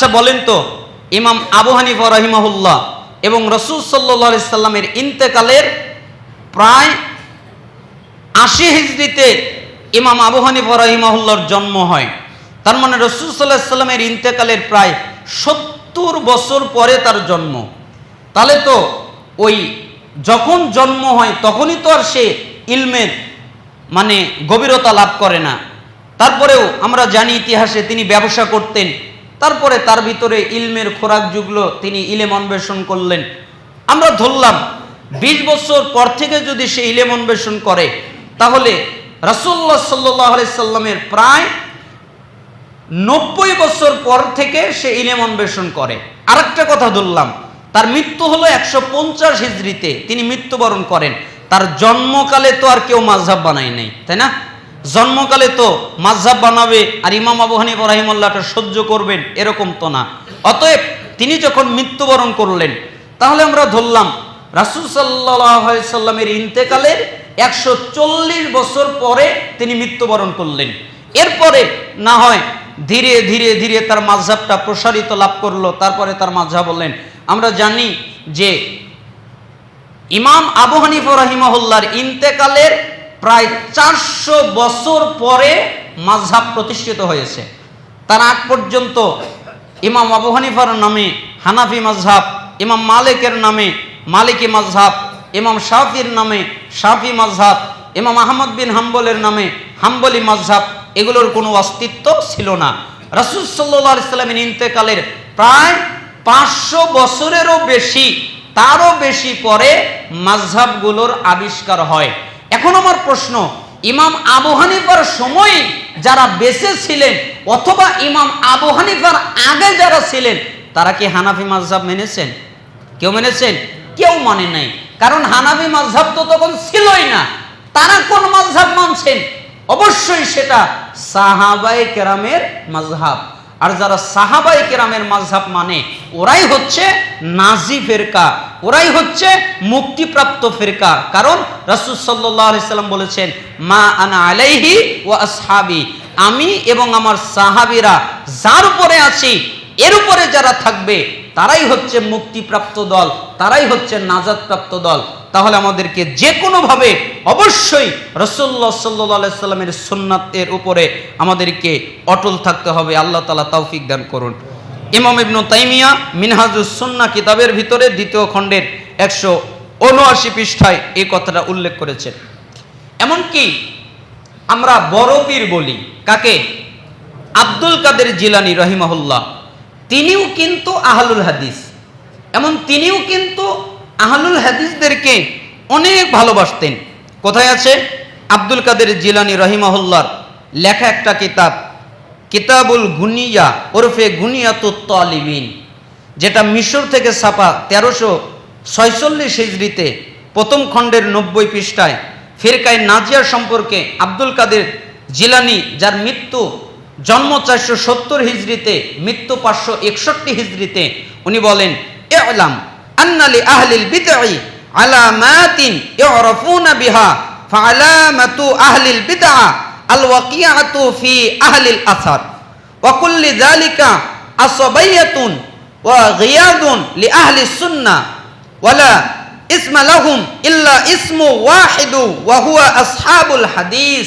আচ্ছা বলেন তো, ইমাম আবু হানিফা রহিমাহুল্লাহ এবং রসুল সাল্লাহ সাল্লামের ইন্তেকালের প্রায় আশি হিজড়িতে ইমাম আবু হানিফা রহিমাহুল্লার জন্ম হয়। তার মানে রসুল সাল্লাহ সাল্লামের ইন্তেকালের প্রায় সত্তর বছর পরে তার জন্ম। তাহলে তো ওই যখন জন্ম হয়, তখনই তো আর সে ইলমের মানে গভীরতা লাভ করে না। তারপরেও আমরা জানি ইতিহাসে তিনি ব্যবসা করতেন তারপরে তার ভিতরে ইলমের খোরাক যুগলো তিনি ইলেম অন্বেষণ করলেন। আমরা ধরলাম, বিশ বছর পর থেকে যদি সে ইলেম অন্বেষণ করে, তাহলে রাসুল্লাহ সাল্লাহ সাল্লামের প্রায় নব্বই বছর পর থেকে সে ইলেম অন্বেষণ করে। আরেকটা কথা ধরলাম, তার মৃত্যু হলো একশো পঞ্চাশ তিনি মৃত্যুবরণ করেন। তার জন্মকালে তো আর কেউ মাঝহাব বানায় নাই, তাই না? জন্মকালে তো মাঝহাব বানাবে আর ইমাম আবু হানিফ রহিমুল্লাহটা সহ্য করবেন এরকম তো না। অতএব তিনি যখন মৃত্যুবরণ করলেন, তাহলে আমরা ধরলাম রাসুল সাল্লামের ইন্তেকালের একশো চল্লিশ বছর পরে তিনি মৃত্যুবরণ করলেন। এরপরে না হয় ধীরে ধীরে ধীরে তার মাঝহাবটা প্রসারিত লাভ করল, তারপরে তার মাঝহাব বললেন, আমরা জানি যে ইমাম আবু হানিফ রহিমহল্লার ইন্তেকালের প্রায় চারশো বছর পরে মাঝহাব প্রতিষ্ঠিত হয়েছে। তার আগ পর্যন্ত ইমাম আবু হানিফার নামে হানাফি মাঝহাব ইমাম মালিকের নামে মালিকি মাঝহাব ইমাম শাফির নামে শাফি মাঝহাব ইমাম আহমদ বিন হাম্বলের নামে হাম্বলি মাঝহাব এগুলোর কোনো অস্তিত্ব ছিল না। রাসুল সাল্লাহ ইসলামের ইন্তেকালের প্রায় পাঁচশো বছরেরও বেশি, তারও বেশি পরে মাঝহাবগুলোর আবিষ্কার হয়। এখন আমার প্রশ্ন, ইমাম আবু হানিফার সময় যারা বেঁচে ছিলেন অথবা ইমাম আবু হানিফার আগে যারা ছিলেন, তারা কি হানাফি মাঝহাব মেনেছেন? কেউ মেনেছেন? কেউ মানে নাই। কারণ হানাফি মাঝহাব তো তখন ছিলই না। তারা কোন মাঝহাব মানছেন? অবশ্যই সেটা সাহাবাই কেরামের মাঝহাব আর যারা সাহাবাই কেরামের মাঝহাব মানে ওরাই হচ্ছে নাজি ফেরকা, ওরাই হচ্ছে মুক্তিপ্রাপ্ত ফেরকা। কারণ রাসুল সাল্লাম বলেছেন, মা আনা আলাইহি ও আসহাবি। আমি এবং আমার সাহাবিরা যার উপরে আছি এর উপরে যারা থাকবে, তারাই হচ্ছে মুক্তিপ্রাপ্ত দল, তারাই হচ্ছে নাজাদপ্রাপ্ত দল। তাহলে আমাদেরকে যে কোনোভাবে অবশ্যই রসল্লা সাল্লাহ সাল্লামের সুন্নাতের উপরে আমাদেরকে অটল থাকতে হবে। আল্লাহ তালা তৌফিক দান করুন। ইমাম ইবনু তাইমিয়া মিনহাজুস সুন্না কিতাবের ভিতরে দ্বিতীয় খণ্ডের একশো উনআশি পৃষ্ঠায় এই কথাটা উল্লেখ করেছেন। এমনকি আমরা বড় পীর বলি, কাকে? আব্দুল কাদের জিলানি রহিমাহুল্লাহ। তিনিও কিন্তু আহলুল হাদিস। এমন তিনিও কিন্তু আহলুল হাদিসদেরকে অনেক ভালোবাসতেন। কোথায় আছে? আব্দুল কাদের জিলানি রহিমাহুল্লার লেখা একটা কিতাব, কিতাবুল গুনিয়া, ওরফে গুনিয়াত তালিবিন, যেটা মিশর থেকে ছাপা তেরোশো ছয়চল্লিশ হিজড়িতে প্রথম খণ্ডের নব্বই পৃষ্ঠায় ফেরকায় নাজিয়া সম্পর্কে আব্দুল কাদের জিলানি, যার মৃত্যু জন্ম চারশো সত্তর হিজড়িতে, মৃত্যু পাঁচশো একষট্টি হিজড়িতে, উনি বলেন এ আলাম আন্নালি আহলিল বিদআই আলামাতিন ইউরাফুনা বিহা ফাআলামাতু আহলিল বিদআ আল ওয়াকিআতু ফি আহলিল আসার ওয়া কুল্লি যালিকা আসাবাইয়াতুন ওয়া গিয়াদুন লি আহলি সুন্নাহ ওয়ালা ইসমা লাহুম ইল্লা ইসমু ওয়াহিদু ওয়া হুয়া আসহাবুল হাদিস।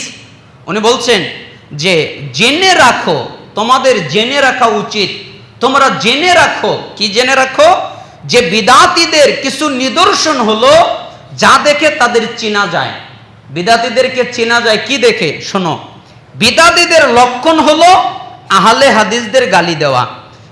উনি বলছেন যে জেনে রাখো, তোমাদের জেনে রাখা উচিত। তোমরা জেনে রাখো। কি জেনে রাখো? যে বিদাতিদের কিছু নিদর্শন হলো, যা দেখে তাদের চেনা যায়। বিদাতিদেরকে চেনা যায়, কি দেখে? শোনো, বিদাতিদের লক্ষণ হলো আহলে হাদিসদের গালি দেওয়া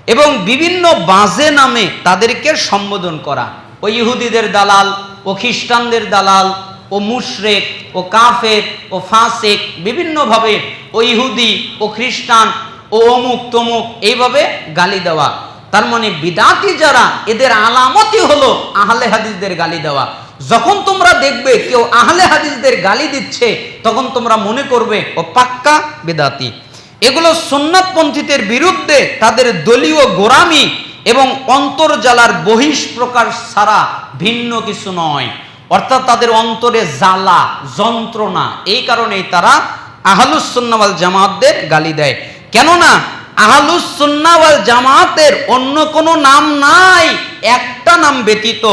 এবং বিভিন্ন বাজে নামে তাদেরকে সম্বোধন করা। ও ইহুদিদের দালাল, ও খ্রিস্টানদের দালাল, ও মুশরেক, ও কাফের, ও ফাঁসেক, বিভিন্নভাবে ও ইহুদি, ও খ্রিস্টান, ও অমুক তমুক, এইভাবে গালি দেওয়া। তার মানে বিদাতি যারা, এদের আলামতই হলো আহলে হাদিসদের গালি দেওয়া। যখন তোমরা দেখবে কেউ আহলে হাদিসদের গালি দিচ্ছে, তখন তোমরা মনে করবে, ও পাক্কা বেদাতি। এগুলো সুন্নাতপন্থীদের বিরুদ্ধে তাদের দলীয় গোরামি এবং অন্তর্জালার বহিষ প্রকাশ ছাড়া ভিন্ন কিছু নয়। অর্থাৎ তাদের অন্তরে জ্বালা, যন্ত্রণা, এই কারণেই তারা আহলুসন্নাওয়াল জামাতদের গালি দেয়। কেননা আহলুস সুন্নাহ জামাতের অন্য কোনো নাম নাই, একটা নাম ব্যতীত।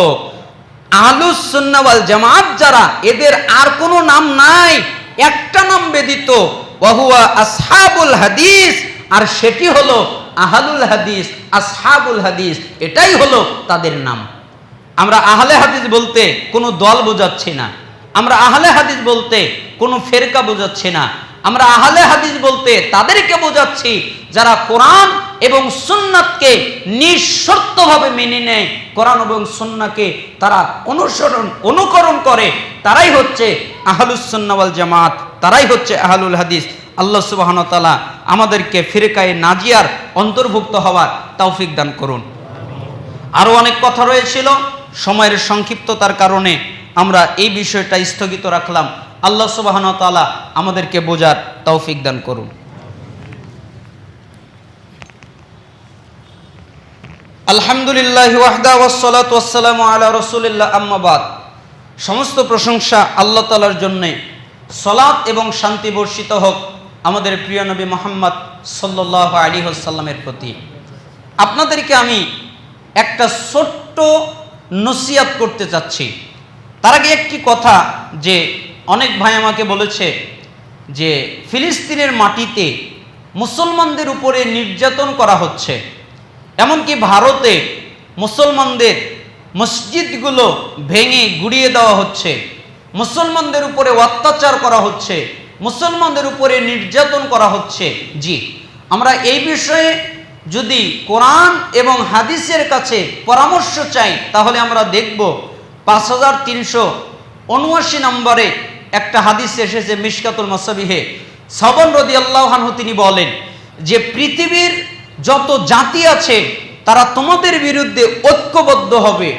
আহলুস সুন্নাহ জামাত যারা, এদের আর কোনো নাম নাই, একটা নাম ব্যতীত। ওয়াহুয়া আসহাবুল হাদিস, আর সেটি হলো আহলুল হাদিস, আসহাবুল হাদিস, এটাই হলো তাদের নাম। আমরা আহলে হাদিস বলতে কোনো দল বোঝাচ্ছি না। আমরা আহলে হাদিস বলতে কোনো ফেরকা বোঝাচ্ছি না। আমরা আহলে হাদিস বলতে তাদেরকে বোঝাচ্ছি যারা কোরআন এবং সুন্নাতকে নিঃশর্তভাবে মেনে নেয়। কোরআন এবং সুন্নাকে তারা অনুসরণ, অনুকরণ করে। তারাই হচ্ছে আহলুস সুন্নাওয়াল জামাত। তারাই হচ্ছে আহলুল হাদিস। আল্লাহ সুবাহন তালা আমাদেরকে ফিরকায়ে নাজিয়ার অন্তর্ভুক্ত হওয়ার তৌফিক দান করুন। আরও অনেক কথা রয়েছিল। সময়ের সংক্ষিপ্ততার কারণে আমরা এই বিষয়টা স্থগিত রাখলাম। আল্লাহ সুবাহন তালা আমাদেরকে বোঝার তৌফিক দান করুন। আলহামদুলিল্লাহ ওয়াহদা ওয়াসসালাতু ওয়াসসালামু আলা রাসূলিল্লাহ আম্মাবাদ সমস্ত প্রশংসা আল্লাহ তালার জন্যে। সলাৎ এবং শান্তি বর্ষিত হোক আমাদের প্রিয় নবী মোহাম্মদ সাল্লাহ আলী সাল্লামের প্রতি। আপনাদেরকে আমি একটা ছোট্ট নসিয়াত করতে চাচ্ছি। তার আগে একটি কথা যে অনেক ভাই আমাকে বলেছে যে ফিলিস্তিনের মাটিতে মুসলমানদের উপরে নির্যাতন করা হচ্ছে। এমনকি ভারতে মুসলমানদের মসজিদগুলো ভেঙে গুড়িয়ে দেওয়া হচ্ছে। মুসলমানদের উপরে অত্যাচার করা হচ্ছে। মুসলমানদের উপরে নির্যাতন করা হচ্ছে। জি, আমরা এই বিষয়ে যদি কোরআন এবং হাদিসের কাছে পরামর্শ চাই, তাহলে আমরা দেখব পাঁচ হাজার তিনশো উনআশি নম্বরে একটা হাদিস এসেছে মিশকাতুল মসাবিহে। সবন রদি আল্লাহানহু তিনি বলেন, যে পৃথিবীর যত জাতি আছে, তারা তোমাদের বিরুদ্ধে ঐক্যবদ্ধ হবে।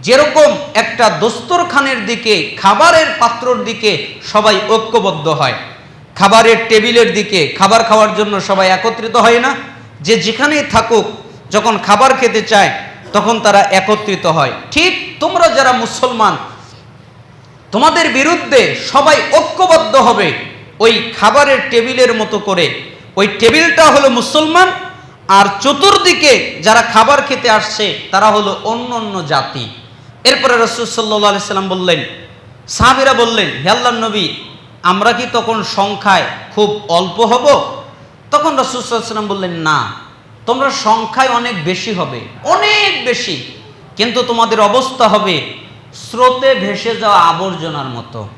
যেরকম একটা দস্তরখানের দিকে, খাবারের পাত্রর দিকে সবাই ঐক্যবদ্ধ হয়। খাবারের টেবিলের দিকে, খাবার খাওয়ার জন্য সবাই একত্রিত হয় না। যে যেখানেই থাকুক, যখন খাবার খেতে চায়, তখন তারা একত্রিত হয়। ঠিক তোমরা যারা মুসলমান তোমাদের বিরুদ্ধে সবাই ঐক্যবদ্ধ হবে। ওই খাবারের টেবিলের মতো করে। ওই টেবিলটা হলো মুসলমান, আর চতুর্দিকে যারা খাবার খেতে আসছে, তারা হলো অন্য অন্য জাতি। এরপরে রসুল সাল্লাহ সাল্লাম বললেন, সাহাবিরা বললেন হেল্লার নবী, আমরা কি তখন সংখ্যায় খুব অল্প হব? তখন রসুল সাল্লাম বললেন, না, তোমরা সংখ্যায় অনেক বেশি হবে, অনেক বেশি। কিন্তু তোমাদের অবস্থা হবে স্রোতে ভেসে যাওয়া আবর্জনার মতো।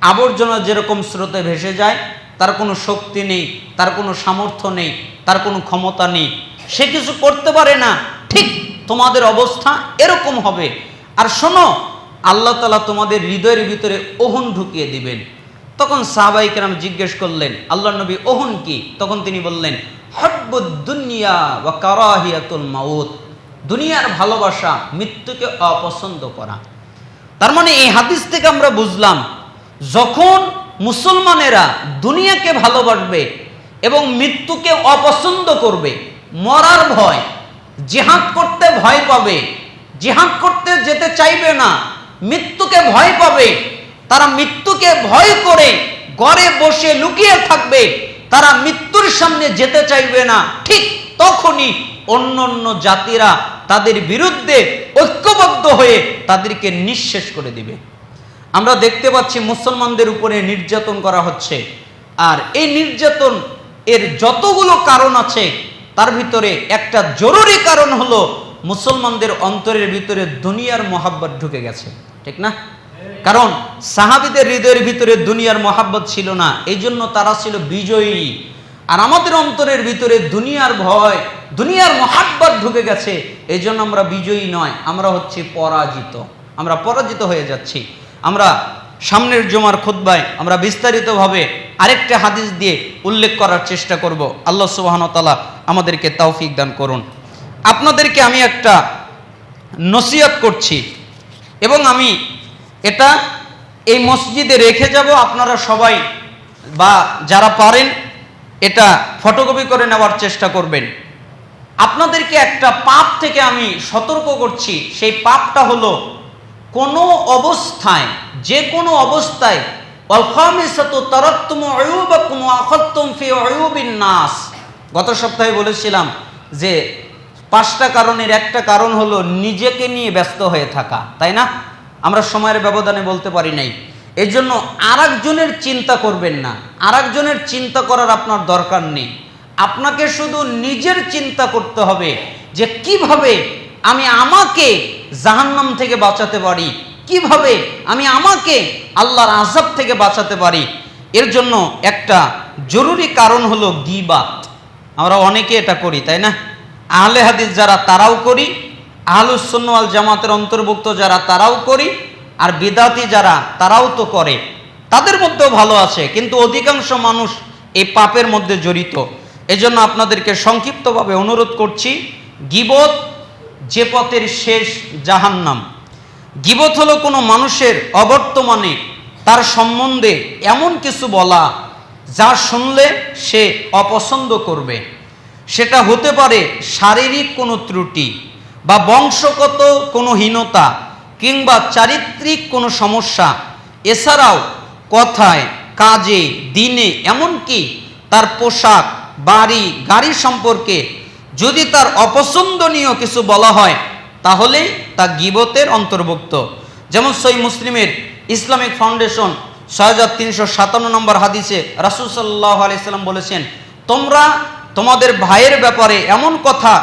আবর্জনা যেরকম স্রোতে ভেসে যায়, তার কোনো শক্তি নেই, তার কোনো সামর্থ্য নেই, তার কোনো ক্ষমতা নেই। সে কিছু করতে পারে না, ঠিক তোমাদের অবস্থা এরকম হবে। আর শোনো, আল্লাহ তালা তোমাদের হৃদয়ের ভিতরে ওহন ঢুকিয়ে দিবেন। তখন সাহাবাই কেরাম জিজ্ঞেস করলেন আল্লাহ নবী ওহন কি? তখন তিনি বললেন হব্বুদ্দুনিয়া বা কারাহিয়াতুল মাউত। দুনিয়ার ভালোবাসা মৃত্যুকে অপছন্দ করা। তার মানে এই হাদিস থেকে আমরা বুঝলাম, যখন মুসলমানেরা দুনিয়াকে ভালোবাসবে এবং মৃত্যুকে অপছন্দ করবে, মরার ভয়, জেহাদ করতে ভয় পাবে, জেহাদ করতে যেতে চাইবে না, মৃত্যুকে ভয় পাবে, তারা মৃত্যুকে ভয় করে ঘরে বসে লুকিয়ে থাকবে, তারা মৃত্যুর সামনে যেতে চাইবে না, ঠিক তখনই অন্য অন্য জাতিরা তাদের বিরুদ্ধে ঐক্যবদ্ধ হয়ে তাদেরকে নিঃশেষ করে দিবে। আমরা দেখতে পাচ্ছি মুসলমানদের উপরে নির্যাতন করা হচ্ছে। আর এই নির্যাতন এর যতগুলো কারণ আছে, তার ভিতরে একটা জরুরি কারণ হলো মুসলমানদের অন্তরের ভিতরে দুনিয়ার মহাব্বত ঢুকে গেছে। ঠিক না? কারণ সাহাবিদের হৃদয়ের ভিতরে দুনিয়ার মহাব্বত ছিল না। এই জন্য তারা ছিল বিজয়ী। আর আমাদের অন্তরের ভিতরে দুনিয়ার ভয়, দুনিয়ার মহাব্বত ঢুকে গেছে এই জন্য আমরা বিজয়ী নয়, আমরা হচ্ছে পরাজিত। আমরা পরাজিত হয়ে যাচ্ছি। আমরা সামনের জমার খুদ্বায় আমরা বিস্তারিতভাবে আরেকটা হাদিস দিয়ে উল্লেখ করার চেষ্টা করব। আল্লাহ সুবাহনতালা আমাদেরকে তৌফিক দান করুন। আপনাদেরকে আমি একটা নসিহত করছি এবং আমি এটা এই মসজিদে রেখে যাব। আপনারা সবাই বা যারা পারেন এটা ফটোকপি করে নেওয়ার চেষ্টা করবেন। আপনাদেরকে একটা পাপ থেকে আমি সতর্ক করছি। সেই পাপটা হলো, কোনো অবস্থায় যে কোনো অবস্থায় নাস। গত সপ্তাহে বলেছিলাম যে, পাঁচটা কারণের একটা কারণ হলো নিজেকে নিয়ে ব্যস্ত হয়ে থাকা, তাই না? আমরা সময়ের ব্যবধানে বলতে পারি নাই। এই জন্য আর চিন্তা করবেন না। আর চিন্তা করার আপনার দরকার নেই। আপনাকে শুধু নিজের চিন্তা করতে হবে যে কীভাবে আমি আমাকে জাহান্নাম থেকে বাঁচাতে পারি, কীভাবে আমি আমাকে আল্লাহর আজাব থেকে বাঁচাতে পারি। এর জন্য একটা জরুরি কারণ হলো গিবাত। আমরা অনেকে এটা করি, তাই না? আহলে হাদিস যারা তারাও করি আহলুসন্নওয়াল জামাতের অন্তর্ভুক্ত যারা তারাও করি আর বিদাতি যারা, তারাও তো করে। তাদের মধ্যেও ভালো আছে, কিন্তু অধিকাংশ মানুষ এই পাপের মধ্যে জড়িত। এজন্য আপনাদেরকে সংক্ষিপ্তভাবে অনুরোধ করছি, গিবত যে পথের শেষ জাহান্নাম। গিবত হলো কোনো মানুষের অবর্তমানে তার সম্বন্ধে এমন কিছু বলা, যা শুনলে সে অপছন্দ করবে। সেটা হতে পারে শারীরিক কোনো ত্রুটি বা বংশগত কোনো হীনতা কিংবা চারিত্রিক কোনো সমস্যা, এছাড়াও কথায়, কাজে, দিনে, এমনকি তার পোশাক, বাড়ি, গাড়ি সম্পর্কে যদি তার অপছন্দনীয় কিছু বলা হয়, তাহলে তা গিবতের অন্তর্ভুক্ত। যেমন সই মুসলিমের ইসলামিক ফাউন্ডেশন ছয় হাজার তিনশো সাতান্ন নম্বর হাদিসে রাসুল সাল্লাহ আলাইসাল্লাম বলেছেন, তোমরা তোমাদের ভাইয়ের ব্যাপারে এমন কথা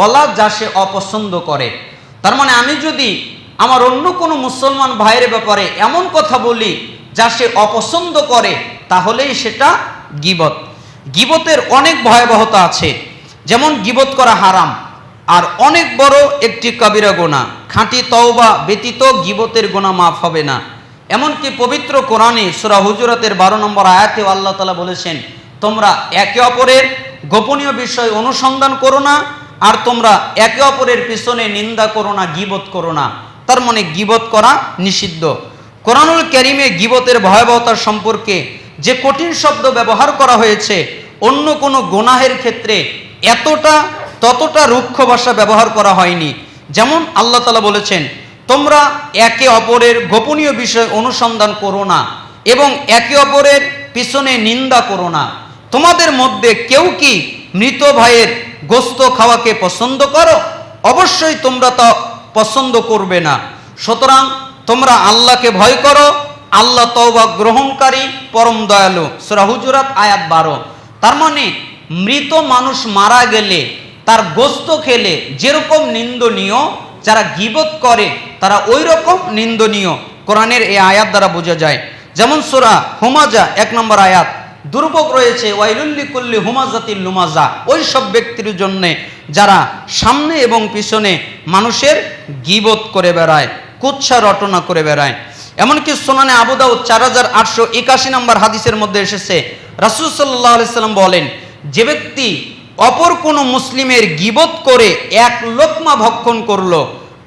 বলা যা সে অপছন্দ করে। তার মানে আমি যদি আমার অন্য কোনো মুসলমান ভাইয়ের ব্যাপারে এমন কথা বলি যা সে অপছন্দ করে, তাহলেই সেটা গিবত। গিবতের অনেক ভয়াবহতা আছে, যেমন গিবত করা হারাম, আর অনেক বড় একটি কবিরা গোনা। খাঁটি তওবা ব্যতীত গিবতের গোনা মাফ হবে না। এমনকি পবিত্র কোরআনে সুরা হুজুরাতের বারো নম্বর আয়াতে আল্লাহ তালা বলেছেন, তোমরা একে অপরের গোপনীয় বিষয় অনুসন্ধান করো না, আর তোমরা একে অপরের পিছনে নিন্দা করো না, গিবত করো না। তার মানে গিবত করা নিষিদ্ধ। কোরআনুল ক্যারিমে গিবতের ভয়াবহতার সম্পর্কে যে কঠিন শব্দ ব্যবহার করা হয়েছে, অন্য কোনো গোনাহের ক্ষেত্রে এতটা, ততটা রুক্ষ ভাষা ব্যবহার করা হয়নি। যেমন আল্লাহ তালা বলেছেন, তোমরা একে অপরের গোপনীয় বিষয় অনুসন্ধান করো না এবং একে অপরের পিছনে নিন্দা করো না। তোমাদের মধ্যে কেউ কি মৃত ভাইয়ের গোস্ত খাওয়াকে পছন্দ করো? অবশ্যই তোমরা তা পছন্দ করবে না। সুতরাং তোমরা আল্লাহকে ভয় করো, আল্লাহ তওবা গ্রহণকারী, পরম দয়ালু। সুরা হুজুরাত আয়াত বারো। তার মানে মৃত মানুষ মারা গেলে, তার গোস্ত খেলে যেরকম নিন্দনীয়, যারা গিবত করে, তারা ওই রকম নিন্দনীয়। কোরআনের এই আয়াত দ্বারা বোঝা যায়। যেমন সোরা হুমাজা, এক নম্বর আয়াত। দুর্ভোগ রয়েছে ওয়াইলুল্লি কুল্লি হুমাজাতিল লুমাজা। ওই সব ব্যক্তির জন্যে যারা সামনে এবং পিছনে মানুষের গিবত করে বেড়ায় কুচ্ছা রটনা করে বেড়ায়। এমনকি সোনানে আবুদাউ চার হাজার আটশো একাশি নম্বর হাদিসের মধ্যে এসেছে, রাসুল সাল্লাহ সাল্লাম বলেন, যে ব্যক্তি অপর কোনো মুসলিমের গিবত করে এক লোকমা ভক্ষণ করল,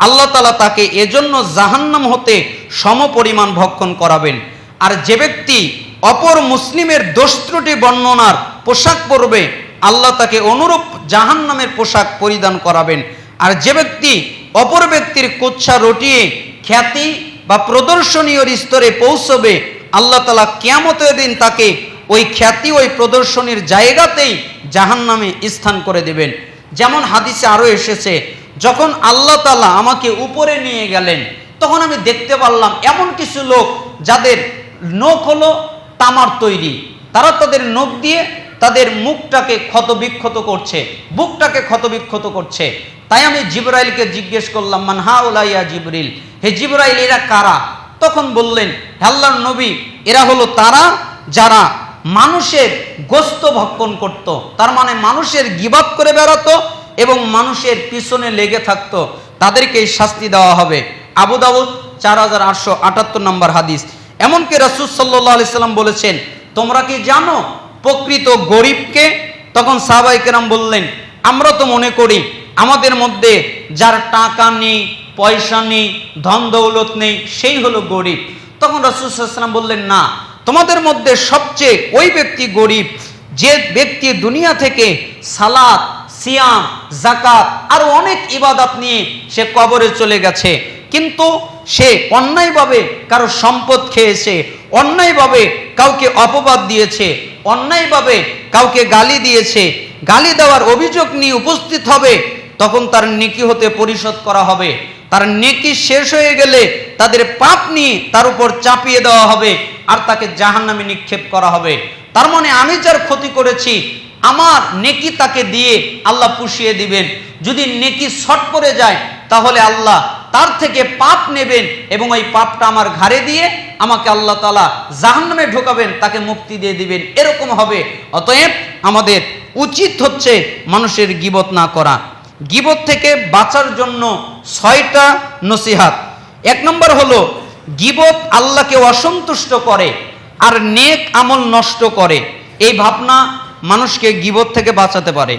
আল্লাহ তালা তাকে এজন্য জাহান্নাম হতে সম পরিমাণ ভক্ষণ করাবেন। আর যে ব্যক্তি অপর মুসলিমের দোস্ত্রটি বর্ণনার পোশাক পরবে, আল্লাহ তাকে অনুরূপ জাহান্নামের পোশাক পরিধান করাবেন। আর যে ব্যক্তি অপর ব্যক্তির কোচ্ছা রটিয়ে খ্যাতি বা প্রদর্শনীয় স্তরে পৌঁছবে, আল্লাহ তালা কেয়ামতের দিন তাকে ওই খ্যাতি, ওই প্রদর্শনীর জায়গাতেই জাহান নামে স্থান করে দেবেন। যেমন হাদিসে আরও এসেছে, যখন আল্লাহ তালা আমাকে উপরে নিয়ে গেলেন, তখন আমি দেখতে পারলাম এমন কিছু লোক যাদের নখ হলো তামার তৈরি। তারা তাদের নখ দিয়ে তাদের মুখটাকে ক্ষতবিক্ষত করছে, বুকটাকে ক্ষতবিক্ষত করছে। তাই আমি জিব্রাইলকে জিজ্ঞেস করলাম, মান হা ওলাইয়া জিবরিল? হে জিব্রাইল, এরা কারা? তখন বললেন হাল্লার নবী, এরা হলো তারা যারা মানুষের গোস্ত ভক্ষণ করত। তার মানে মানুষের গিবাদ করে বেড়াতো এবং মানুষের পিছনে লেগে থাকতো। তাদেরকে শাস্তি দেওয়া হবে। আবু দাউদ, চার হাজার আটশো আটাত্তর নম্বর হাদিস। এমনকি রাসুল সাল্লাহ আলি সাল্লাম বলেছেন, তোমরা কি জানো, প্রকৃত গরিবকে? তখন সাহাবাই কেরাম বললেন, আমরা তো মনে করি, আমাদের মধ্যে যার টাকা নেই, পয়সা নেই, ধন দৌলত নেই, সেই হলো গরিব। তখন রসুলাম বললেন, না, তোমাদের মধ্যে সবচেয়ে ওই ব্যক্তি গরিব, যে ব্যক্তি দুনিয়া থেকে সালাদ সিয়াম জাকাত আর অনেক ইবাদত নিয়ে সে কবরে চলে গেছে। কিন্তু সে অন্যায়ভাবে কারও সম্পদ খেয়েছে, অন্যায়ভাবে কাউকে অপবাদ দিয়েছে, অন্যায়ভাবে কাউকে গালি দিয়েছে, গালি দেওয়ার অভিযোগ নিয়ে উপস্থিত হবে, তখন তার নেকি হতে পরিশোধ করা হবে। তার নেকি শেষ হয়ে গেলে তাদের পাপ নিয়ে তার উপর চাপিয়ে দেওয়া হবে আর তাকে জাহান্নামে নিক্ষেপ করা হবে। তার মানে আমি যার ক্ষতি করেছি, আমার নেকি তাকে দিয়ে আল্লাহ পুষিয়ে দিবেন। যদি নেকি শর্ট পড়ে যায়, তাহলে আল্লাহ তার থেকে পাপ নেবেন এবং ওই পাপটা আমার ঘাড়ে দিয়ে আমাকে আল্লাহ তালা জাহান্নামে ঢোকাবেন, তাকে মুক্তি দিয়ে দিবেন। এরকম হবে। অতএব আমাদের উচিত হচ্ছে মানুষের গিবত না করা। গিবত থেকে বাঁচার জন্য ছয়টা নসিহাত। এক নম্বর হলো, গিবত আল্লাহকে অসন্তুষ্ট করে আর নেক আমল নষ্ট করে। এই ভাবনা মানুষকে গিবত থেকে বাঁচাতে পারে।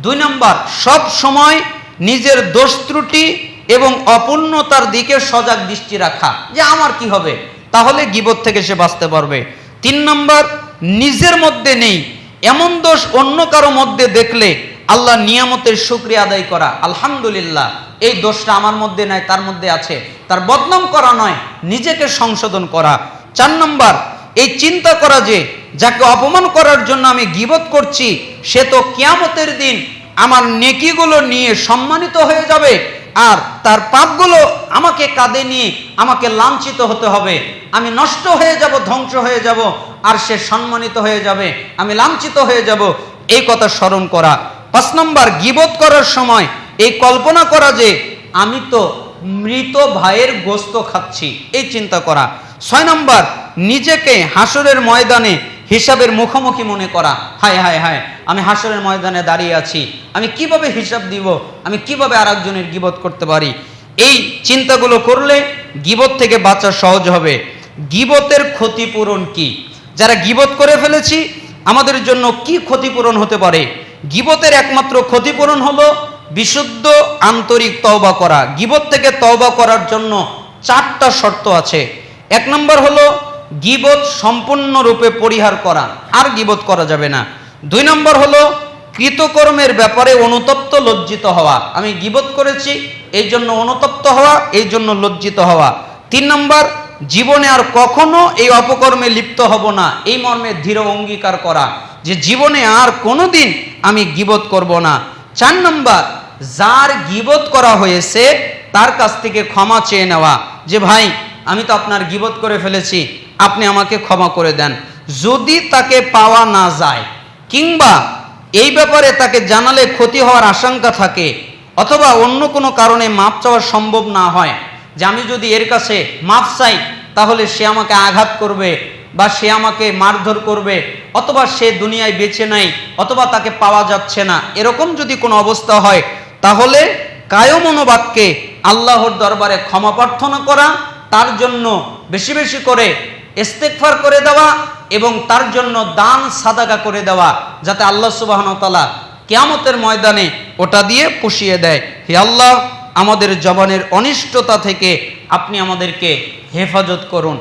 দুই নম্বর, সব সময় নিজের দোষ ত্রুটি এবং অপূর্ণতার দিকে সজাগ দৃষ্টি রাখা। যে আমার কি হবে? তাহলে গিবত থেকে সে বাঁচতে পারবে। তিন নম্বর, নিজের মধ্যে নেই। এমন দোষ অন্য কারও মধ্যে দেখলে আল্লাহ নিয়ামতের শুক্রিয়া আদায় করা। আলহামদুলিল্লাহ, এই দোষটা আমার মধ্যে নাই, তার মধ্যে আছে। তার বদনাম করা নয়, নিজেকে সংশোধন করা। চার নম্বর, এই চিন্তা করা যে যাকে অপমান করার জন্য আমি গিবত করছি, সে তো কিয়ামতের দিন আমার নেকিগুলো নিয়ে সম্মানিত হয়ে যাবে। আর তার পাপগুলো আমাকে কাঁদে নিয়ে আমাকে লাঞ্ছিত হতে হবে। আমি নষ্ট হয়ে যাব, ধ্বংস হয়ে যাব, আর সে সম্মানিত হয়ে যাবে। আমি লাঞ্ছিত হয়ে যাব। এই কথা স্মরণ করা। পাঁচ নম্বর, গিবত করার সময় এই কল্পনা করা যে আমি তো মৃত ভাইয়ের গোস্ত খাচ্ছি, এই চিন্তা করা। ছয় নম্বর, নিজেকে হাসরের ময়দানে হিসাবের মুখোমুখি মনে করা। হায় হায় হায়, আমি হাসরের ময়দানে দাঁড়িয়ে আছি। আমি কীভাবে হিসাব দিব? আমি কীভাবে আর একজনের গিবত করতে পারি? এই চিন্তাগুলো করলে গিবত থেকে বাঁচা সহজ হবে। গিবতের ক্ষতিপূরণ কি? যারা গিবত করে ফেলেছি, আমাদের জন্য কি ক্ষতিপূরণ হতে পারে? গিবতের একমাত্র ক্ষতিপূরণ হলো বিশুদ্ধ আন্তরিক তওবা করা। গিবত থেকে তওবা করার জন্য চারটা শর্ত আছে। এক নম্বর হলো গিবত সম্পূর্ণরূপে পরিহার করা, আর গিবত করা যাবে না। দুই নম্বর হলো, কৃতকর্মের ব্যাপারে অনুতপ্ত লজ্জিত হওয়া। আমি গিবত করেছি, এই জন্য অনুতপ্ত হওয়া, এই জন্য লজ্জিত হওয়া। তিন নম্বর, জীবনে আর কখনো এই অপকর্মে লিপ্ত হব না, এই মর্মে দৃঢ় অঙ্গীকার করা, যে জীবনে আর কোনোদিন আমি গিবত করব না। চার নম্বর, যার গিবত করা হয়েছে, তার কাছ থেকে ক্ষমা চেয়ে নেওয়া, যে ভাই, আমি তো আপনার গিবত করে ফেলেছি আপনি আমাকে ক্ষমা করে দেন। যদি তাকে পাওয়া না যায়, কিংবা এই ব্যাপারে তাকে জানালে ক্ষতি হওয়ার আশঙ্কা থাকে, অথবা অন্য কোনো কারণে মাপ চাওয়া সম্ভব না হয়, যে আমি যদি এর কাছে মাপ চাই, তাহলে সে আমাকে আঘাত করবে, বা সে আমাকে মারধর করবে, অথবা সে দুনিয়ায় বেঁচে নাই, অথবা তাকে পাওয়া যাচ্ছে না, এরকম যদি কোনো অবস্থা হয়, তাহলে কায় মনোবাক্যে আল্লাহর দরবারে ক্ষমা প্রার্থনা করা, তার জন্য বেশি বেশি করে ইস্তেকফার করে দেওয়া এবং তার জন্য দান, সাদাকা করে দেওয়া যাতে আল্লাহ সুবাহনতালা কেয়ামতের ময়দানে ওটা দিয়ে পুষিয়ে দেয়। হে আল্লাহ, আমাদের জবানের অনিষ্টতা থেকে আপনি আমাদেরকে হেফাজত করুন।